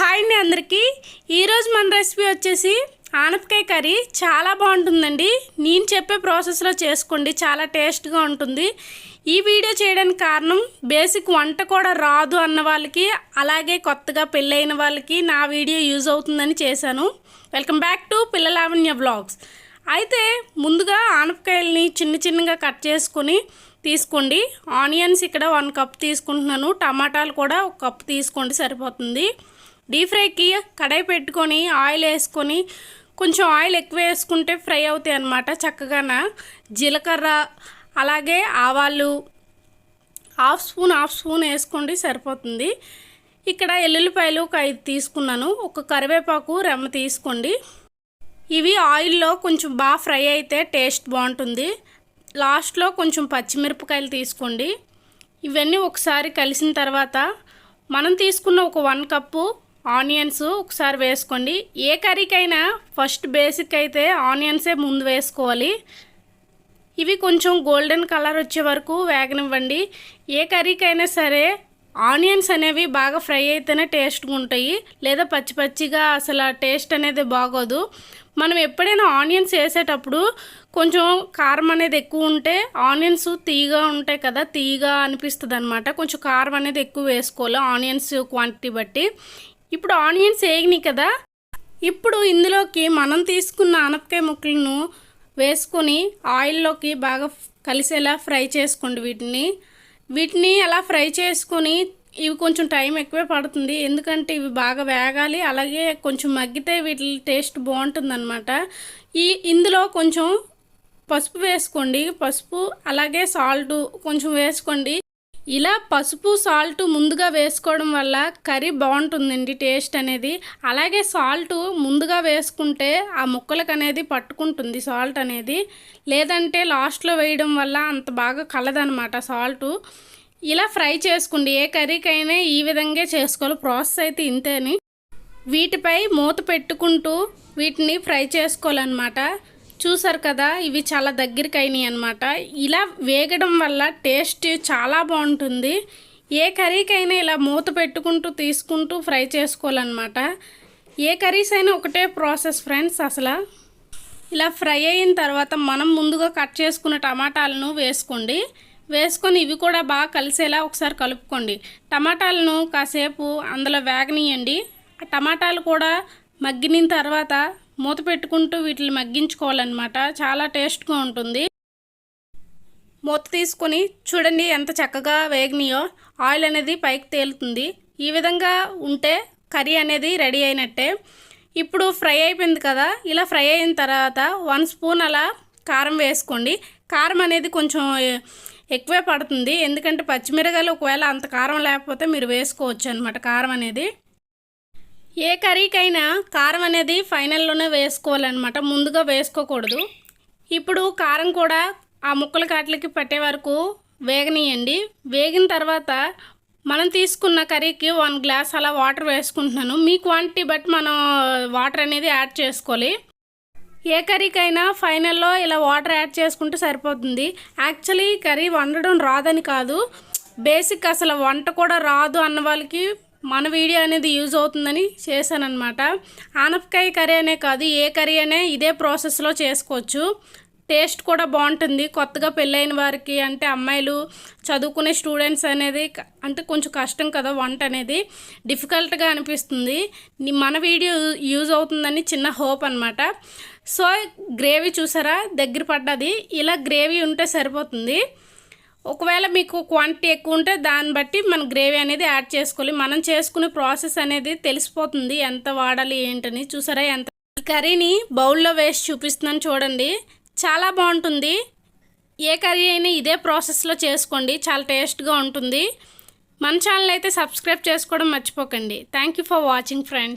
Hi అండి అందరికీ. ఈరోజు మన రెసిపీ వచ్చేసి ఆనపకాయ కర్రీ. చాలా బాగుంటుందండి. నేను చెప్పే ప్రాసెస్లో చేసుకోండి. చాలా టేస్ట్గా ఉంటుంది. ఈ వీడియో చేయడానికి కారణం బేసిక్ వంట కూడా రాదు అన్న వాళ్ళకి అలాగే కొత్తగా పెళ్ళైన వాళ్ళకి నా వీడియో యూజ్ అవుతుందని చేశాను. Welcome back to Pilla Lavanya blogs అయితే ముందుగా ఆనపకాయల్ని చిన్న చిన్నగా కట్ చేసుకొని తీసుకోండి. ఆనియన్స్ ఇక్కడ వన్ కప్ తీసుకుంటున్నాను. టమాటాలు కూడా ఒక కప్ తీసుకోండి సరిపోతుంది. డీప్ ఫ్రైకి కడాయి పెట్టుకొని ఆయిల్ వేసుకొని కొంచెం ఆయిల్ ఎక్కువ వేసుకుంటే ఫ్రై అవుతాయి అన్నమాట చక్కగాన జీలకర్ర అలాగే ఆవాలు హాఫ్ స్పూన్ హాఫ్ స్పూన్ వేసుకోండి సరిపోతుంది. ఇక్కడ ఎల్లుల్లిపాయలు ఒక ఐదు తీసుకున్నాను. ఒక కరివేపాకు రెమ్మ తీసుకోండి. ఇవి ఆయిల్లో కొంచెం బాగా ఫ్రై అయితే టేస్ట్ బాగుంటుంది. లాస్ట్లో కొంచెం పచ్చిమిరపకాయలు తీసుకోండి. ఇవన్నీ ఒకసారి కలిసిన తర్వాత మనం తీసుకున్న ఒక వన్ కప్పు ఆనియన్స్ ఒకసారి వేసుకోండి. ఏ కర్రీకైనా ఫస్ట్ బేసిక్ అయితే ఆనియన్సే ముందు వేసుకోవాలి. ఇవి కొంచెం గోల్డెన్ కలర్ వచ్చే వరకు వేగనివ్వండి. ఏ కర్రీకైనా సరే ఆనియన్స్ అనేవి బాగా ఫ్రై అయితేనే టేస్ట్గా ఉంటాయి. లేదా పచ్చి పచ్చిగా అసలు టేస్ట్ అనేది బాగోదు. మనం ఎప్పుడైనా ఆనియన్స్ వేసేటప్పుడు కొంచెం కారం అనేది ఎక్కువ ఉంటే ఆనియన్స్ తీయగా ఉంటాయి కదా తీయగా అనిపిస్తుంది అనమాట కొంచెం కారం అనేది ఎక్కువ వేసుకోవాలి ఆనియన్స్ క్వాంటిటీ బట్టి. ఇప్పుడు ఆనియన్స్ వేగినాయి కదా? ఇప్పుడు ఇందులోకి మనం తీసుకున్న ఆనపకాయ ముక్కలను వేసుకొని ఆయిల్లోకి బాగా కలిసేలా ఫ్రై చేసుకోండి వీటిని. వీటిని అలా ఫ్రై చేసుకొని ఇవి కొంచెం టైం ఎక్కువే పడుతుంది. ఎందుకంటే ఇవి బాగా వేగాలి. అలాగే కొంచెం మగ్గితే వీటి టేస్ట్ బాగుంటుంది అనమాట ఈ ఇందులో కొంచెం పసుపు వేసుకోండి. పసుపు అలాగే సాల్ట్ కొంచెం వేసుకోండి. ఇలా పసుపు సాల్ట్ ముందుగా వేసుకోవడం వల్ల కర్రీ బాగుంటుందండి టేస్ట్ అనేది. అలాగే సాల్ట్ ముందుగా వేసుకుంటే ఆ ముక్కలకు అనేది పట్టుకుంటుంది సాల్ట్ అనేది. లేదంటే లాస్ట్లో వేయడం వల్ల అంత బాగా కలదనమాట సాల్ట్. ఇలా ఫ్రై చేసుకోండి ఏ కర్రీకైనా ఈ విధంగా చేసుకోవాలి ప్రాసెస్ అయితే ఇంతేని. వీటిపై మూత పెట్టుకుంటూ వీటిని ఫ్రై చేసుకోవాలన్నమాట. చూసారు కదా ఇవి చాలా దగ్గరికి అయినాయి అనమాట ఇలా వేగడం వల్ల టేస్ట్ చాలా బాగుంటుంది. ఏ కర్రీకైనా ఇలా మూత పెట్టుకుంటూ తీసుకుంటూ ఫ్రై చేసుకోవాలన్నమాట. ఏ కర్రీస్ అయినా ఒకటే ప్రాసెస్ ఫ్రెండ్స్ అసలు. ఇలా ఫ్రై అయిన తర్వాత మనం ముందుగా కట్ చేసుకున్న టమాటాలను వేసుకోండి. వేసుకొని ఇవి కూడా బాగా కలిసేలా ఒకసారి కలుపుకోండి. టమాటాలను కాసేపు అందులో వేగనీయండి. టమాటాలు కూడా మగ్గిన తర్వాత మూత పెట్టుకుంటూ వీటిని మగ్గించుకోవాలన్నమాట. చాలా టేస్ట్గా ఉంటుంది. మూత తీసుకొని చూడండి ఎంత చక్కగా వేగినాయో. ఆయిల్ అనేది పైకి తేలుతుంది. ఈ విధంగా ఉంటే కర్రీ అనేది రెడీ అయినట్టే. ఇప్పుడు ఫ్రై అయిపోయింది కదా ఇలా ఫ్రై అయిన తర్వాత వన్ స్పూన్ అలా కారం వేసుకోండి. కారం అనేది కొంచెం ఎక్కువే పడుతుంది. ఎందుకంటే పచ్చిమిరకాయలు ఒకవేళ అంత కారం లేకపోతే మీరు వేసుకోవచ్చు అనమాట కారం అనేది. ఏ కర్రీకైనా కారం అనేది ఫైనల్లోనే వేసుకోవాలన్నమాట. ముందుగా వేసుకోకూడదు. ఇప్పుడు కారం కూడా ఆ ముక్కల కాట్లకి పట్టే వరకు వేగనీయండి వేగిన తర్వాత మనం తీసుకున్న కర్రీకి వన్ గ్లాస్ అలా వాటర్ వేసుకుంటున్నాను. మీ క్వాంటిటీ బట్టి మనం వాటర్ అనేది యాడ్ చేసుకోవాలి. ఏ కర్రీకైనా ఫైనల్లో ఇలా వాటర్ యాడ్ చేసుకుంటే సరిపోతుంది. యాక్చువల్లీ కర్రీ వండడం రాదని కాదు. బేసిక్ అసలు వంట కూడా రాదు అన్న వాళ్ళకి మన వీడియో అనేది యూజ్ అవుతుందని చేశానమాట ఆనపకాయ కర్రీ అనే కాదు ఏ కర్రీ అనే ఇదే ప్రాసెస్లో చేసుకోవచ్చు. టేస్ట్ కూడా బాగుంటుంది. కొత్తగా పెళ్ళైన వారికి అంటే అమ్మాయిలు చదువుకునే స్టూడెంట్స్ అనేది అంటే కొంచెం కష్టం కదా వంట అనేది. డిఫికల్ట్గా అనిపిస్తుంది. మన వీడియో యూజ్ అవుతుందని చిన్న హోప్ అనమాట సో గ్రేవీ చూసారా? దగ్గర పడ్డది. ఇలా గ్రేవీ ఉంటే సరిపోతుంది. ఒకవేళ మీకు క్వాంటిటీ ఎక్కువ ఉంటే దాన్ని బట్టి మన గ్రేవీ అనేది యాడ్ చేసుకోవాలి. మనం చేసుకునే ప్రాసెస్ అనేది తెలిసిపోతుంది. ఎంత వాడాలి ఏంటని చూసారా? ఎంత కర్రీని బౌల్లో వేసి చూపిస్తున్నాను చూడండి. చాలా బాగుంటుంది. ఏ కర్రీ అయినా ఇదే ప్రాసెస్లో చేసుకోండి. చాలా టేస్ట్గా ఉంటుంది. మన ఛానల్ అయితే సబ్స్క్రైబ్ చేసుకోవడం మర్చిపోకండి. Thank you for watching friends